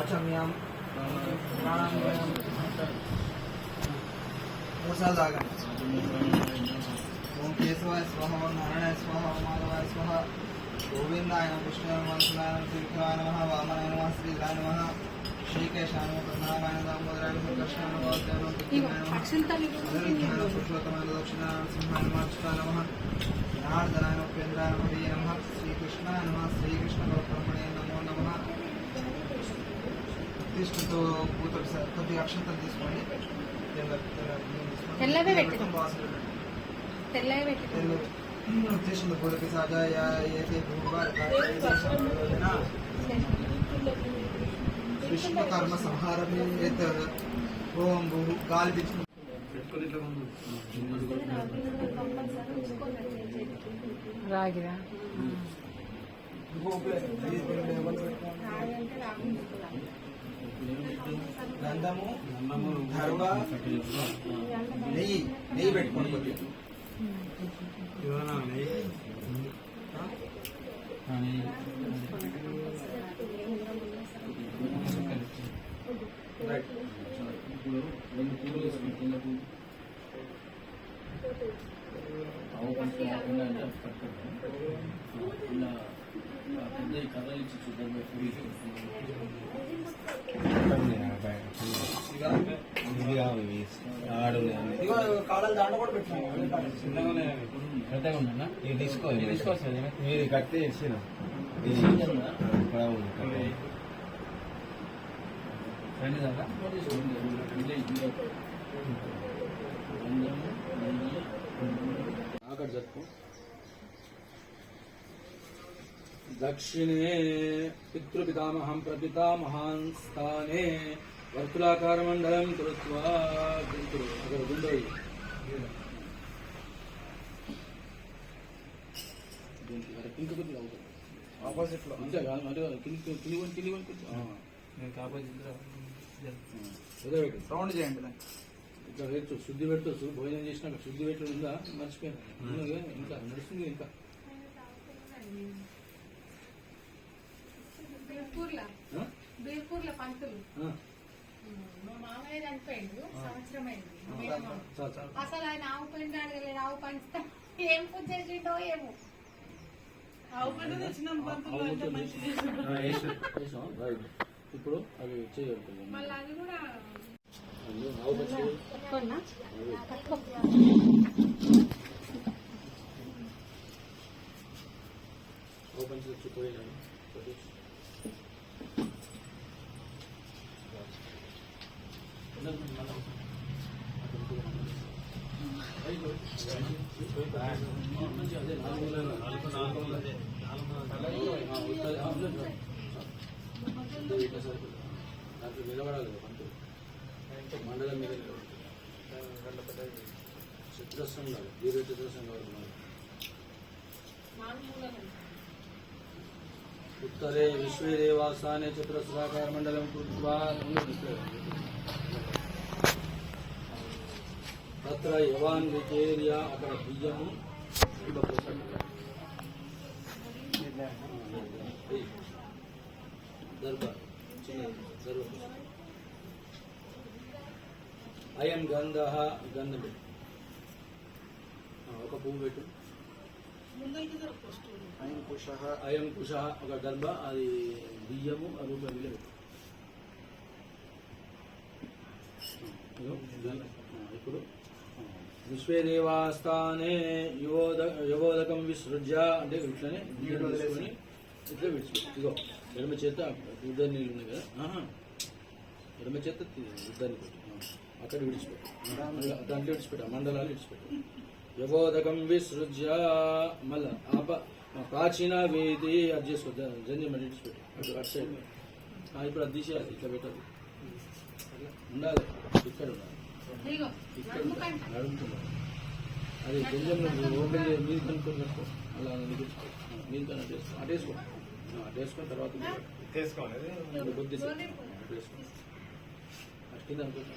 ఆచమ్యం ప్రాణాయామం మూడు సార్లు తాగండి ఓం కేశవాయ స్వహ ఓం నారాయణ స్వహ ఓం మాధవాయ స్వహ గోవిందాయ నమః కృష్ణాయ నమః కృష్ణాయ నమః శ్రీకృష్ణాయ నమః వామనాయ నమః శ్రీధరాయ నమః శ్రీకేశాయ నమః పద్మనాభాయ నమః దామోదరాయ నమః కృష్ణాయ నమః వాసుదేవాయ నమః కృష్ణాయ నమః అక్షంతలు అనిరుద్ధాయ నమః పురుషోత్తమాయ నమః దక్షిణాయ నమః సింహాయ నమః అచ్యుతాయ నమః జనార్దనాయ నమః ఉపేంద్రాయ నమః హరియే నమః శ్రీకృష్ణాయ నమః శ్రీకృష్ణ పరబ్రహ్మణే నమో నమః తీసుకుంటూ కూతురు సార్ కొద్దిగా అక్షంతలు తీసుకోండి. తెల్లవే పెట్టు. తెల్లగా పెట్టి పూల పిశాచాయ ఏతే భూభార విష్ణుకర్మ సంహారం ఏత్ ఓం భూ గాలి పిచ్చుకుంటూ రాగిరా? గంధము ధర్వ నెయ్యి నెయ్యి పెట్టుకోండి కొద్దిగా రైట్ మీరు ఇది కట్టి ఇచ్చిన ఇది ఇక్కడ అక్కడ జరుపు దక్షిణే పితృపితామహం ప్రపితామహాన్ స్థానే వర్తులాకార మండలం కృత్వా గుండోయి ఆపోజిట్లో. అంతే కాదు కొంచెం. ఆ. అదే పెట్టు. రౌండ్ చేయండి ఇక్కడ పెట్టు శుద్ధి పెట్టు భోజనం చేసినాక శుద్ధి పెట్టు ఉందా? మర్చిపోయాను. ఇంకా నడుస్తుంది ఇంకా. బీర్పూర్ల పంతులు. మా మామయ్య చనిపోయిండు సంవత్సరం అయింది. అసలు ఆయన ఆవు పని అడగలేదు ఆవు పంచుతా ఏం పూజ చేసిండో ఏమో. ఆవు పని తెచ్చినాం పంతులు అంటే మంచిది. చేసావా? రైట్. ఇప్పుడు మళ్ళీ అది కూడా ఆవు పంచి పోయినాను అదే దాంట్లో నిలబడాలి మండలం మీద నిలబడాలి. కాదు దీర్ఘ కాదు వికేరియా అక్కడ బియ్యము ఇక్కడ పోసాడు. ఏయ్. దర్భ చిన్నది దర్భ పోసాడు. అయం గంధ గంధం పెట్టు ఆ, ఒక పువ్వు పెట్టు ఆయన కుష అయం కుష ఒక గర్భ అది బియ్యము ఆ లేదు ఇప్పుడు ఆ, విశ్వేదేవాస్థానే యువోద యువోదకం విసృజ్య అంటే ఇట్లనే బియ్యం తీసుకొని ఇట్లా విడిచి ఇగో ఎడమ చేత ఉద్దరి నీళ్ళు ఉన్నాయి కదా? ఎడమ చేత ఉద్దరిని పెట్టు. అక్కడ విడిచిపెట్టు. దాంట్లో విడిచిపెట్టు మండలాలు విడిచిపెట్టు. యవోదకం విసృజ్య మళ్ళా ఆప ప్రాచీన వేది అది చేసుకో జన్యం మళ్ళీ విడిచిపెట్టు అటు సైడ్. ఇప్పుడు అది తీసేయాలి ఇట్లా పెట్టదు. ఉండాలి ఇక్కడ ఉండాలి. ఇక్కడ అది జంజం ఓపెన్ మీరు కనుక్కొని పెట్టుకో అలా నీకు మీరు కన్నా చేసుకో అటు వేసుకో. ఆ, అటు వేసుకొని తర్వాత బుద్ధి అటు వేసుకో. అటు కింద అనుకుంటా.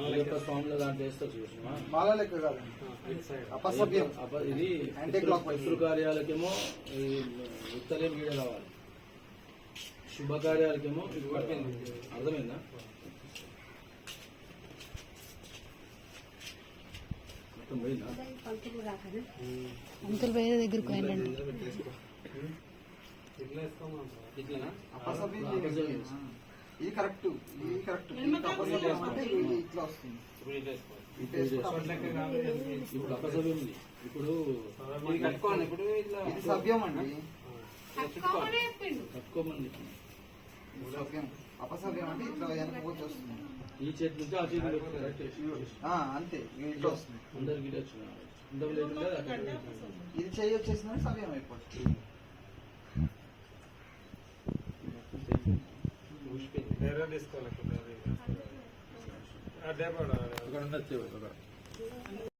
అయ్యప్ప స్వామిలో దాంట్లో వేస్తావు చూసినా. మాల లెక్క కాదు అపసభ్యం అప- ఇది. పితృ కార్యాలకేమో ఈ ఉత్తరే మీడ కావాలి శుభకార్యాలకేమో ఇది పడుతుంది అర్థమైందా? పంతులు వేరే దగ్గరికి పోయిందండి ఇట్లనా అపసవ్యం ఇది కరెక్ట్ ఇది కరెక్ట్. ఇట్లా వస్తుంది. ఇప్పుడు అపసవ్యం ఉంది ఇప్పుడు ఇది కట్టుకోండి ఇప్పుడు ఇది సవ్యం అండి. అపసవ్యం అంటే ఇట్లా వెనక పోతే వస్తుంది. ఈ చేతి నుంచి ఆ చేతి అంతే. ఇట్లా వస్తుంది. అందరికి ఇది చేయి వచ్చేసిందంటే సవ్యం అయిపోతుంది ఊసిపోయింది. అక్కడ ఉండొచ్చు